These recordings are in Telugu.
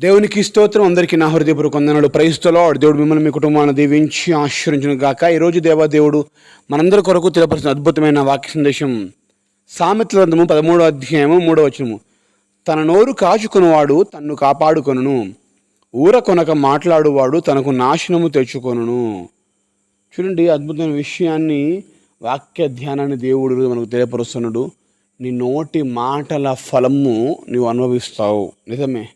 దేవునికి స్తోత్రం. అందరికీ నా హృదయపూర్వక వందనాలు. ప్రైస్తలో దేవుడు మిమ్మల్ని మీ కుటుంబాన్ని దీవించి ఆశ్రయించును గాక. ఈరోజు దేవాదేవుడు మనందరి కొరకు తెలపరిచిన అద్భుతమైన వాక్య సందేశం. సామెతల గ్రంథము పదమూడో అధ్యాయము మూడో వచనము. తన నోరు కాచుకునేవాడు తన్ను కాపాడుకొనును. ఊర కొనక మాట్లాడువాడు తనకు నాశనము తెచ్చుకొనును. చూడండి అద్భుతమైన విషయాన్ని వాక్య ధ్యానాన్ని దేవుడు మనకు తెలియపరుస్తున్నాడు. నీ నోటి మాటల ఫలము నువ్వు అనుభవిస్తావు. నిజమే.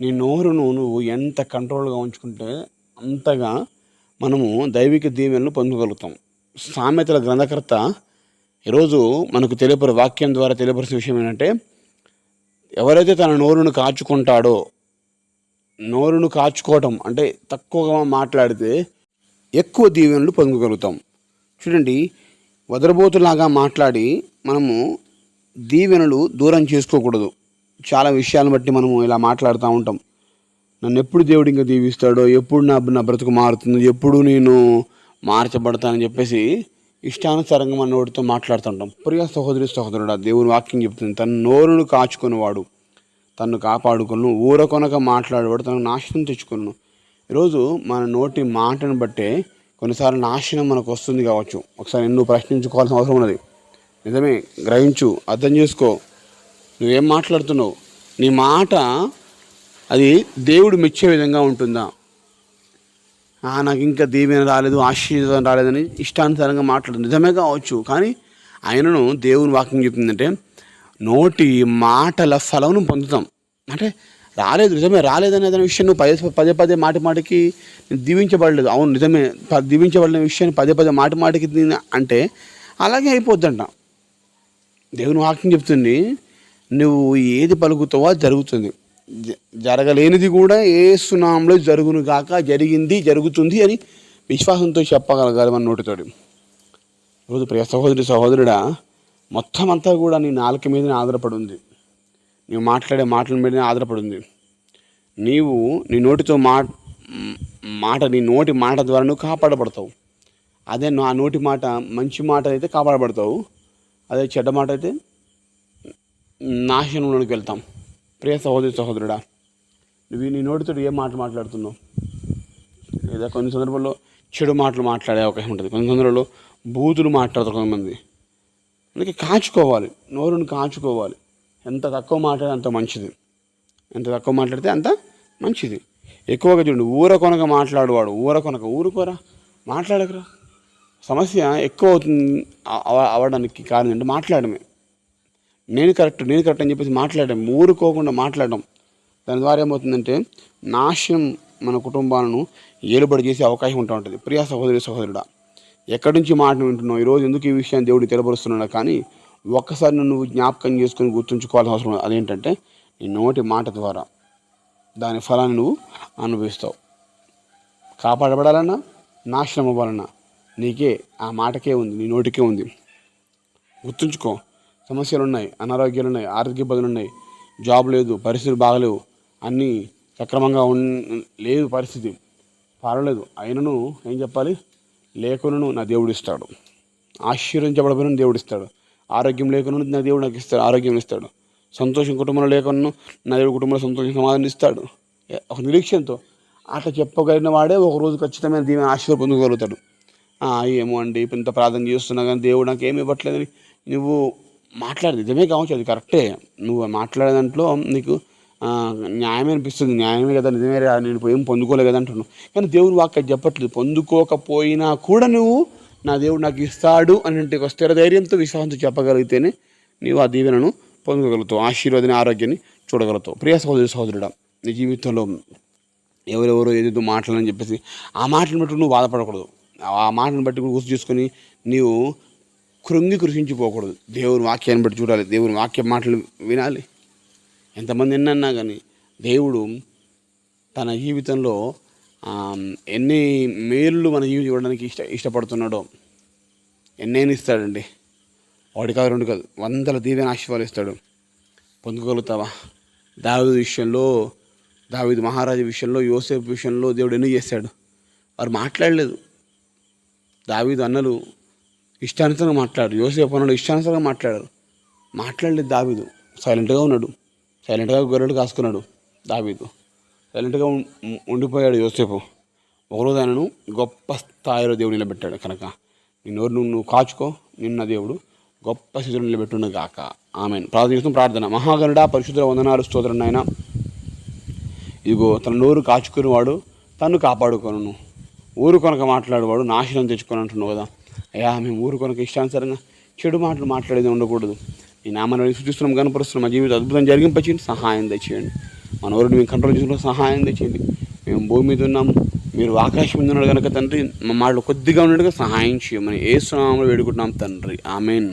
నీ నోరును నువ్వు ఎంత కంట్రోల్గా ఉంచుకుంటే అంతగా మనము దైవిక దీవెనలు పొందగలుగుతాం. సామెతల గ్రంథకర్త ఈరోజు మనకు తెలియపరి వాక్యం ద్వారా తెలియపరిచిన విషయం ఏంటంటే ఎవరైతే తన నోరును కాచుకుంటాడో నోరును కాచుకోవటం అంటే తక్కువగా మాట్లాడితే ఎక్కువ దీవెనలు పొందగలుగుతాం. చూడండి వదరబోతులాగా మాట్లాడి మనము దీవెనలు దూరం చేసుకోకూడదు. చాలా విషయాలను బట్టి మనము ఇలా మాట్లాడుతూ ఉంటాం. నన్ను ఎప్పుడు దేవుడు ఇంకా దీవిస్తాడో ఎప్పుడు నా నా బ్రతుకు మారుతుంది ఎప్పుడు నేను మార్చబడతానని చెప్పేసి ఇష్టానుసారంగా మన నోటితో మాట్లాడుతుంటాం ప్రియ సహోదరి సహోదరుడు దేవుని వాక్యం చెప్తుంది తన నోరును కాచుకునేవాడు తన్ను కాపాడుకును ఊరకొనక మాట్లాడేవాడు తనకు నాశనం తెచ్చుకును. ఈరోజు మన నోటి మాటను బట్టే కొన్నిసార్లు నాశనం మనకు వస్తుంది కావచ్చు. ఒకసారి ఎన్నో ప్రశ్నించుకోవాల్సిన అవసరం ఉన్నది. నిజమే గ్రహించు అర్థం చేసుకో. నువ్వేం మాట్లాడుతున్నావు? నీ మాట అది దేవుడు మెచ్చే విధంగా ఉంటుందా? "ఆ, నాకు ఇంకా దీవెన రాలేదు ఆశీర్వాదం రాలేదని ఇష్టానుసారంగా మాట్లాడుతుంది నిజమే కావచ్చు కానీ ఆయనను దేవుని వాక్యం చెప్తుందంటే నోటి మాటల ఫలమును పొందుతాం. అంటే రాలేదు నిజమే రాలేదనే దాని విషయం నువ్వు పదే పదే పదే మాటి మాటికి దీవించబడలేదు. అవును నిజమే దీవించబడిన విషయాన్ని పదే పదే మాటి మాటికి అంటే అలాగే అయిపోద్దంట. దేవుని వాక్యం చెప్తుంది నువ్వు ఏది పలుకుతావో జరుగుతుంది. జ- జరగలేనిది కూడా ఏ సునాంలో జరుగును కాక జరిగింది జరుగుతుంది అని విశ్వాసంతో చెప్పగలగాలి మన నోటితోటి. రోజు ప్రియ సహోదరి సహోదరుడా మొత్తం అంతా కూడా నీ నాలుక మీదనే ఆధారపడి ఉంది నువ్వు మాట్లాడే మాటల మీదనే ఆధారపడి ఉంది నీవు నీ నోటితో మా మాట నీ నోటి మాట ద్వారా నువ్వు కాపాడబడతావు. అదే నా నోటి మాట మంచి మాట అయితే కాపాడబడతావు. అదే చెడ్డ మాట అయితే నాశనంలోనికి వెళ్తాం. ప్రియ సహోదరి సహోదరుడా నువ్వు నీ నోటితో ఏం మాట మాట్లాడుతున్నావు? లేదా కొన్ని సందర్భాల్లో చెడు మాటలు మాట్లాడే అవకాశం ఉంటుంది. కొన్ని సందర్భాల్లో బూతులు మాట్లాడతారు కొంతమంది అందుకే కాచుకోవాలి. నోరుని కాచుకోవాలి. ఎంత తక్కువ మాట్లాడితే అంత మంచిది. ఎంత తక్కువ మాట్లాడితే అంత మంచిది. ఎక్కువగా చూడండి ఊర కొనక మాట్లాడువాడు. ఊర కొనక ఊరుకోరా మాట్లాడకరా. సమస్య ఎక్కువ అవుతుంది. అవ- అవడానికి కారణం అంటే మాట్లాడమే. నేను కరెక్ట్ నేను కరెక్ట్ అని చెప్పేసి మాట్లాడడం ఊరుకోకుండా మాట్లాడడం దాని ద్వారా ఏమవుతుందంటే నాశనం మన కుటుంబాలను ఏలుబడి చేసే అవకాశం ఉంటూ ఉంటుంది. ప్రియా సహోదరి సహోదరుడా ఎక్కడి నుంచి మాట వింటున్నావు? ఈరోజు ఎందుకు ఈ విషయాన్ని దేవుడికి తెలపరుస్తున్నాడు కానీ ఒక్కసారి నువ్వు జ్ఞాపకం చేసుకొని గుర్తుంచుకోవాల్సిన అవసరం అదేంటంటే నీ నోటి మాట ద్వారా దాని ఫలాన్ని నువ్వు అనుభవిస్తావు. కాపాడబడాలన్నా నాశనం అవ్వాలన్నా నీకే ఆ మాటకే ఉంది నీ నోటికే ఉంది. గుర్తుంచుకో సమస్యలు ఉన్నాయి అనారోగ్యాలు ఉన్నాయి ఆర్థిక ఇబ్బందులు ఉన్నాయి జాబ్ లేదు పరిస్థితులు బాగలేవు అన్నీ సక్రమంగా ఉన్ లేదు పరిస్థితి. పర్వాలేదు అయినను ఏం చెప్పాలి? లేకునను నా దేవుడు ఇస్తాడు. ఆశీర్వదించబడబోయిన దేవుడు ఇస్తాడు. ఆరోగ్యం లేకునను నా దేవుడు నాకు ఇస్తాడు. ఆరోగ్యం ఇస్తాడు. సంతోషం కుటుంబంలో లేకున్నాను నా దేవుడు కుటుంబంలో సంతోషం సమాధానం ఇస్తాడు. ఒక నిరీక్షణతో అట్లా చెప్పగలిగిన వాడే ఒక రోజు ఖచ్చితమైన దీని ఆశీర్వాదం పొందగలుగుతాడు ఏమో అండి ఇప్పుడు ఇంత ప్రార్థన చేస్తున్నా కానీ దేవుడు నాకు ఏమి ఇవ్వట్లేదని. నువ్వు మాట్లాడదు. నిజమే కావచ్చు అది కరెక్టే. నువ్వు మాట్లాడే దాంట్లో నీకు న్యాయమే అనిపిస్తుంది. న్యాయమే కదా నిజమే రా, నేను ఏం పొందుకోలే కదా అంటున్నావు. కానీ దేవుడు వాక్యం చెప్పట్లేదు. పొందుకోకపోయినా కూడా నువ్వు నా దేవుడు నాకు ఇస్తాడు అని ఒక స్థిర ధైర్యంతో విశ్వాసంతో చెప్పగలిగితేనే నీవు ఆ దీవెనను పొందగలుగుతావు ఆశీర్వాదని ఆరోగ్యాన్ని చూడగలుగుతావు. ప్రియ సహోదరి సహోదరుడా నీ జీవితంలో ఎవరెవరో ఏదేదో మాటలని చెప్పేసి ఆ మాటలను బట్టి నువ్వు బాధపడకూడదు. ఆ మాటను బట్టి గుర్తు చేసుకొని నీవు కృంగి కృషించిపోకూడదు. దేవుని వాక్యాన్ని బట్టి చూడాలి. దేవుని వాక్య మాటలు వినాలి. ఎంతమంది ఎన్నన్నా కానీ దేవుడు తన జీవితంలో ఎన్ని మేలు మన జీవితం ఇవ్వడానికి ఇష్ట ఇష్టపడుతున్నాడో ఎన్నైనా ఇస్తాడండి ఒకటి కాదు రెండు కాదు. వందల దీవెన ఆశీర్వాదాలు ఇస్తాడు. పొందుకోగలుగుతావా? దావీదు విషయంలో దావీదు మహారాజు విషయంలో యోసేపు విషయంలో దేవుడు ఎన్ని చేశాడు వారు మాట్లాడలేదు. దావీదు అన్నలు ఇష్టానుసారంగా మాట్లాడు. యోసేపు అన్నలు ఇష్టానుసారంగా మాట్లాడారు మాట్లాడలేదు దావీదు. సైలెంట్గా ఉన్నాడు. సైలెంట్గా గొర్రెలు కాసుకున్నాడు దావీదు. సైలెంట్గా ఉండిపోయాడు యోసేపు. ఒకరోజు ఆయనను గొప్ప స్థాయిలో దేవుడు నిలబెట్టాడు కనుక. నీ నోరు నువ్వు నువ్వు కాచుకో. నిన్న దేవుడు గొప్ప స్థితిలో నిలబెట్టును గాక. ఆమె ప్రార్థన ప్రార్థన. మహాగణుడ పరిశుద్ధ వందనాలు స్తోత్రం నాయన. ఇదిగో తన నోరు కాచుకునేవాడు తను కాపాడుకొను ఊరు కొనక మాట్లాడేవాడు నాశనం తెచ్చుకొని అంటున్నావు కదా. అయ్యా మేము ఊరు కొనక ఇష్టానుసారంగా చెడు మాటలు మాట్లాడేది ఉండకూడదు. ఈ నామాన్ని సూచిస్తున్నాం కనపరుస్తున్నాం మా జీవితం అద్భుతం జరిగింపచేయండి సహాయం తెచ్చేయండి మన ఊరిని మేము కంట్రోల్ చేసుకుంటే సహాయం తెచ్చేయండి మేము భూమి మీద ఉన్నాము మీరు ఆకాశం మీద ఉన్నాడు కనుక తండ్రి మా మాటలు కొద్దిగా ఉన్నట్టుగా సహాయం చేయమని ఏ స్నామంలో వేడుకుంటున్నాం తండ్రి. ఆమెన్.